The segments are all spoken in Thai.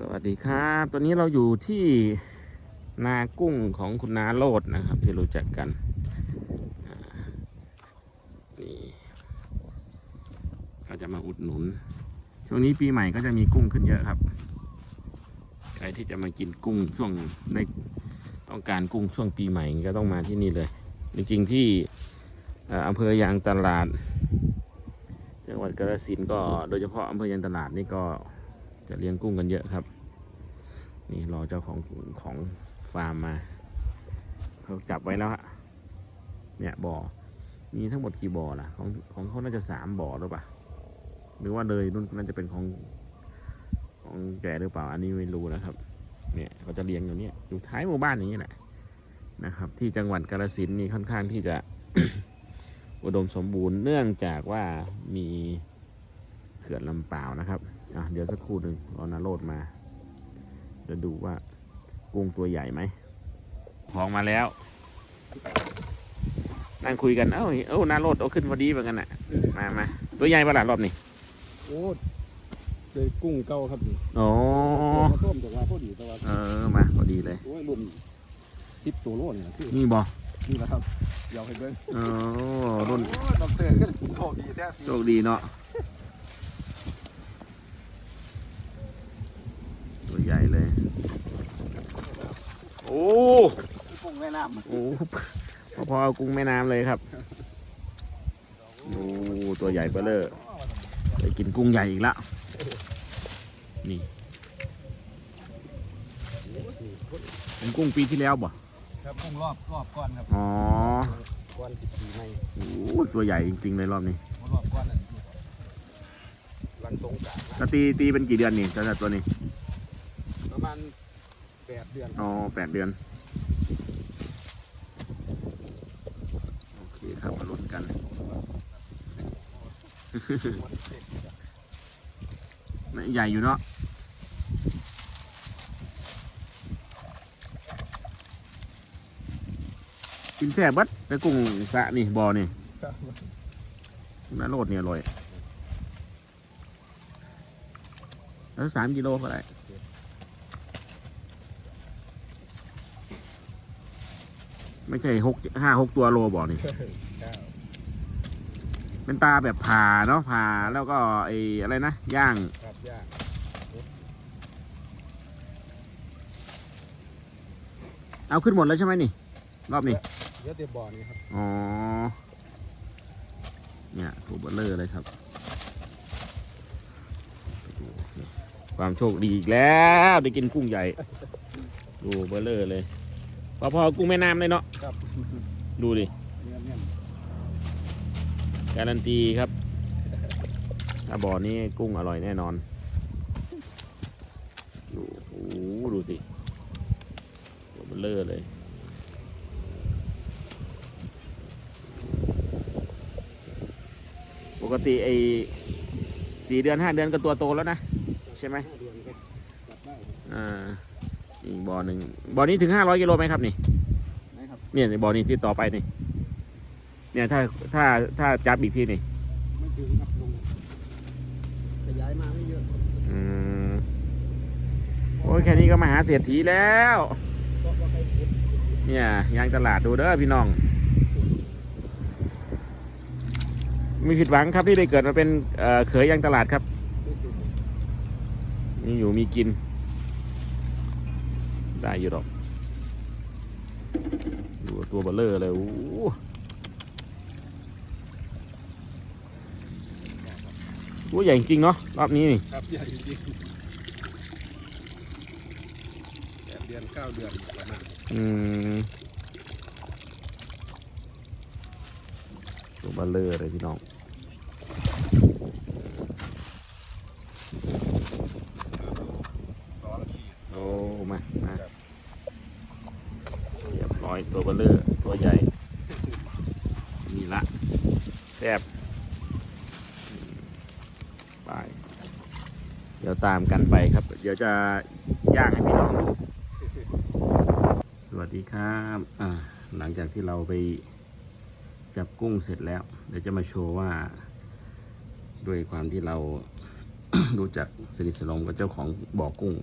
สวัสดีครับ ตอนนี้เราอยู่ที่นากุ้งของคุณนาโรดนะครับ ที่รู้จักกันนี่ก็จะมาอุดหนุน ช่วงนี้ปีใหม่ก็จะมีกุ้งขึ้นเยอะครับ ใครที่จะมากินกุ้งช่วงในต้องการกุ้งช่วงปีใหม่ก็ต้องมาที่นี่เลย จริงๆที่อำเภอยางตลาด จังหวัดกาฬสินก็โดยเฉพาะอำเภอยางตลาดนี่ก็ จะเลี้ยงกุ้งกันเยอะครับ นี่รอเจ้าของของฟาร์มมา เขาจับไว้แล้วฮะเนี่ยบ่อมีทั้งหมดกี่บ่อล่ะของของเขาน่าจะสามบ่อหรือเปล่าหรือว่าเลยนู่นน่าจะเป็นของของแกหรือเปล่า อันนี้ไม่รู้นะครับ เนี่ยเขาจะเลี้ยงอยู่เนี่ยอยู่ท้ายหมู่บ้านอย่างนี้แหละนะครับ ที่จังหวัดกาฬสินธุ์นี่ค่อนข้างที่จะอุดมสมบูรณ์เนื่องจากว่ามีเขื่อนลำเปล่าวนะครับ อะเดี๋ยวสักครู่หนึ่งรอนาโรดมา จะดูว่ากุ้งตัวใหญ่ไหมของมาแล้ว นั่งคุยกัน เอ้าเอ้านาโรดเอาขึ้นพอดีเหมือนกันน่ะ มามาตัวใหญ่ประหลาดรอบนี้โอ้เลยกุ้งเก่าครับนี่โอ้ตัวต้มจากมาพอดีแต่ว่าเออมาพอดีเลยโอ้ยรวมสิบตัวโลเนี่ยคือนี่บอนี่แหละครับเดี๋ยวให้เบิ้งโอ้รุ่นโอ้ยดอกเตอร์ก็โชคดีแท้โชคดีเนาะ ตัว ใหญ่เลย โอ้กุ้งแม่น้ำโอ้พอพอเอากุ้งแม่น้ำเลยครับโอ้ตัวใหญ่เบ้อเลอไปกินกุ้งใหญ่อีกแล้วนี่เป็นกุ้งปีที่แล้วบ่ครับกุ้งรอบรอบก้อนครับอ๋อก้อนสิบสี่ในโอ้ตัวใหญ่จริงๆเลยรอบนี้รอบก้อนนั่นหลังสงกรานต์แล้วตีตีเป็นกี่เดือนนี่แต่ตัวนี้ประ มาณแปดเดือนอ๋อแปดเดือน โอเคครับมาลุ้นกัน ใหญ่อยู่เนาะกินแซ่บเบัดแต่กุ้งสระนี่บอนี่น่าโลดเนี่ยอร่อย แล้วสามกิโลก็ได้ ไม่ใช่หกห้าหกตัวโลบ่อนี่ เป็นตาแบบผ่าเนาะผ่าแล้วก็ไอ้อะไรนะ ย่าง ครับย่างเอาขึ้นหมดแล้วใช่ไหมนี่ รอบนี้ เยอะเต็มบ่อนี่ครับอ๋อ เนี่ยถูกเบลเลอร์เลยครับ ความโชคดีอีกแล้ว ได้กินกุ้งใหญ่ ดูเบลเลอร์เลย พอพอกุ้งแม่น้ำเลยเนาะครับดูดิเงี้ยเงี้ยการันตีครับถ้าบ่อนี้กุ้งอร่อยแน่นอนดูโอ้โหดูสิตัวเบลเลอร์เลยปกติไอ้สี่เดือนห้าเดือนก็ตัวโตแล้วนะ ใช่ไหมห้าเดือนครับจับได้อ่า อีกบ่อหนึ่งบ่อนี้ถึงห้าร้อยกิโลไหมครับนี่นะครับ เนี่ยบ่อนี้ที่ต่อไปนี่ เนี่ยถ้าถ้าถ้าจับอีกทีนี่ไม่ถึงครับลงขยายมาไม่เยอะอืมโอ้ยแค่นี้ก็มหาเศรษฐีแล้ว ก็ก็ไปเก็บเนี่ยยางตลาดดูเด้อพี่น้องมีผิดหวังครับที่ได้เกิดมาเป็นเอ่อเขยยางตลาดครับมีอยู่มีกิน ได้อยู่หรอกดูตัวเบลเลอร์เลยโอ้โหตัวใหญ่จริงๆเนาะรอบนี้นี่ครับใหญ่จริงแปดเดือนเก้าเดือนประมาณอืมตัวเบลเลอร์เลยพี่น้อง สองขีด โอ้ มา มา้อยตัวเบลเลอร์ตัวใหญ่ นี่ละแซบไป เดี๋ยวตามกันไปครับ เดี๋ยวจะย่างให้พี่น้องดูสวัสดีครับอ่าหลังจากที่เราไปจับกุ้งเสร็จแล้ว เดี๋ยวจะมาโชว์ว่า ด้วยความที่เรา รู้จักสนิทสนมกับเจ้าของบ่อกุ้ง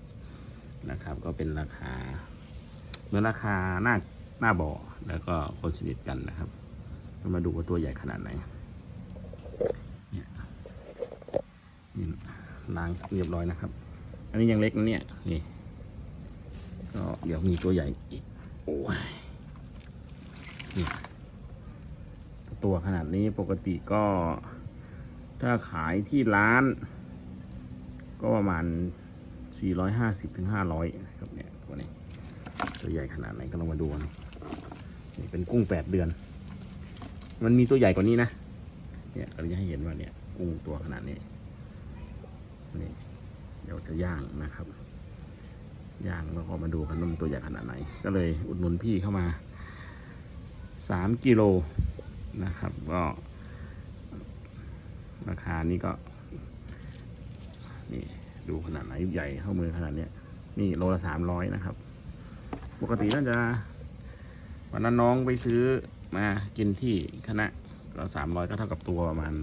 นะครับ ก็เป็นราคาเมือราคาน้า หน้าบ่อแล้วก็คนสนิทกันนะครับเรามาดูว่าตัวใหญ่ขนาดไหนเนี่ยนี่ล้างเรียบร้อยนะครับ อันนี้ยังเล็กนะเนี่ยนี่ก็เดี๋ยวมีตัวใหญ่อีกโอ้ยนี่ตัวขนาดนี้ปกติก็ ถ้าขายที่ร้าน ก็ประมาณ 450ถึง500นะครับเนี่ยตัวนี้ ตัวใหญ่ขนาดไหนก็ลองมาดูนะ เป็นกุ้ง8เดือน มันมีตัวใหญ่กว่านี้นะ เนี่ยเราจะให้เห็นว่าเนี่ย กุ้งตัวขนาดนี้ นี่เดี๋ยวจะย่างนะครับ ย่างแล้วก็มาดูกันว่ามันตัวใหญ่ขนาดไหน ก็เลยอุดหนุนพี่เข้ามา3กิโลนะครับ ก็ ราคานี้ก็ นี่ดูขนาดไหนใหญ่เท่ามือขนาดเนี้ยนี่โลละสามร้อยนะครับ ปกติน่าจะ วันนั้นน้องไปซื้อมากินที่คณะก็สามร้อยก็เท่ากับตัวประมาณ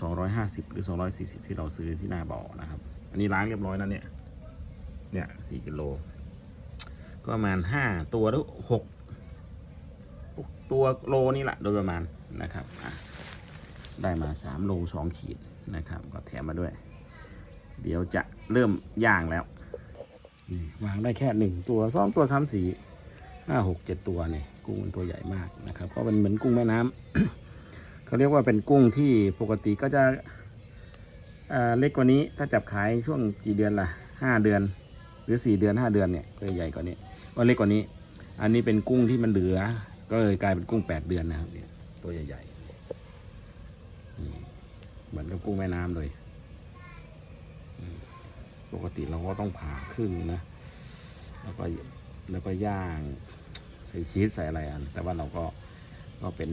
สองร้อยห้าสิบหรือสองร้อยสี่สิบที่เราซื้อที่หน้าบ่อนะครับ อันนี้ล้างเรียบร้อยแล้วเนี่ย เนี่ยสี่กิโล ก็ประมาณห้าตัวหรือหกตัวโลนี่แหละโดยประมาณนะครับ ได้มา3โล2ขีดนะครับ ก็แถมมาด้วย เดี๋ยวจะเริ่มย่างแล้ว วางได้แค่หนึ่งตัวสองตัวสามสี่ ห้าหกเจ็ดตัวเนี่ยกุ้งมันตัวใหญ่มากนะครับ ก็เป็นเหมือนกุ้งแม่น้ำเขาเรียกว่าเป็นกุ้งที่ปกติก็จะเล็กกว่านี้ถ้าจับขายช่วงกี่เดือนล่ะห้าเดือน หรือสี่เดือนห้าเดือนเนี่ยก็ใหญ่กว่านี้ก็เล็กกว่านี้ อันนี้เป็นกุ้งที่มันเหลือ ก็เลยกลายเป็นกุ้งแปดเดือนนะครับเนี่ยตัวใหญ่ๆเหมือนกับกุ้งแม่น้ำเลย ปกติเราก็ต้องผ่าครึ่งนะ แล้วก็แล้วก็ย่าง ส่ชีสใส่อะไรอันแต่ว่าเราก็ก็เป็น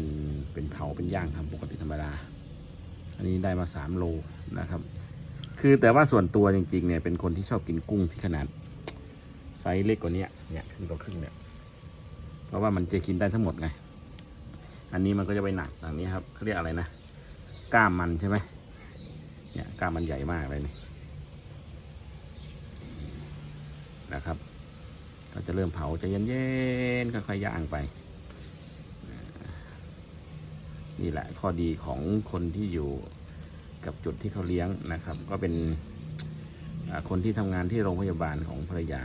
เป็นเผาเป็นย่างทำปกติธรรมดา อันนี้ได้มาสามโลนะครับ คือแต่ว่าส่วนตัวจริงๆเนี่ยเป็นคนที่ชอบกินกุ้งที่ขนาดไซส์เล็กกว่านี้เนี่ยครึ่งต่อครึ่งเนี่ย เพราะว่ามันจะกินได้ทั้งหมดไง อันนี้มันก็จะไปหนักอย่างนี้ครับเขาเรียกอะไรนะกล้ามมันใช่ไหมเนี่ยกล้ามมันใหญ่มากเลยนี่นะครับ็จะเริ่มเผาจะเย็นๆค่อยๆย่างไป นี่แหละข้อดีของคนที่อยู่กับจุดที่เขาเลี้ยงนะครับ ก็เป็นคนที่ทำงานที่โรงพยาบาลของภรรยา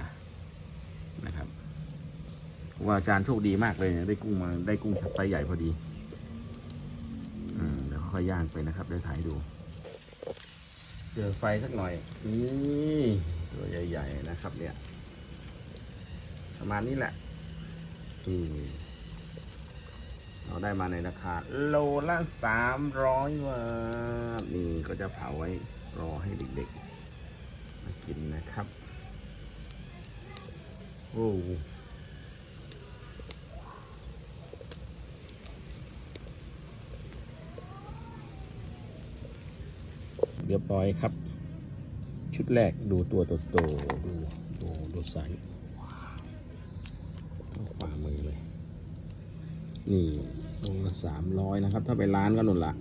นะครับว่าอาจารย์โชคดีมากเลยเนี่ยได้กุ้งมาได้กุ้งไซส์ใหญ่พอดีอืมเดี๋ยวค่อยย่างไปนะครับเดี๋ยวถ่ายดูเจอไฟสักหน่อยนี่ตัวใหญ่ ๆ นะครับเนี่ย ประมาณนี้แหละเราได้มาในราคา โลละสามร้อยบาทนี่ก็จะเผาไว้รอให้เด็กๆมากินนะครับโอ้เรียบร้อยครับ ชุดแรกดูตัวโตๆดูดูดูไซส์เท่าฝ่ามือเลย นี่ลงละสามร้อยนะครับ ถ้าไปร้านก็นุ่นละ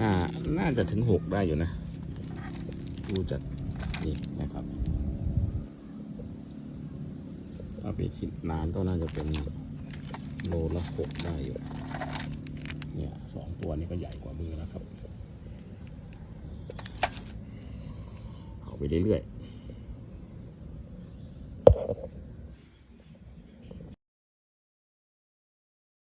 น่าน่าจะถึงหกได้อยู่นะ ดูจากนี่นะครับถ้าไปคิดร้านก็น่าจะเป็นโลละหกได้อยู่เนี่ยสองตัวนี้ก็ใหญ่กว่ามือนะครับ เอาไปเรื่อยๆ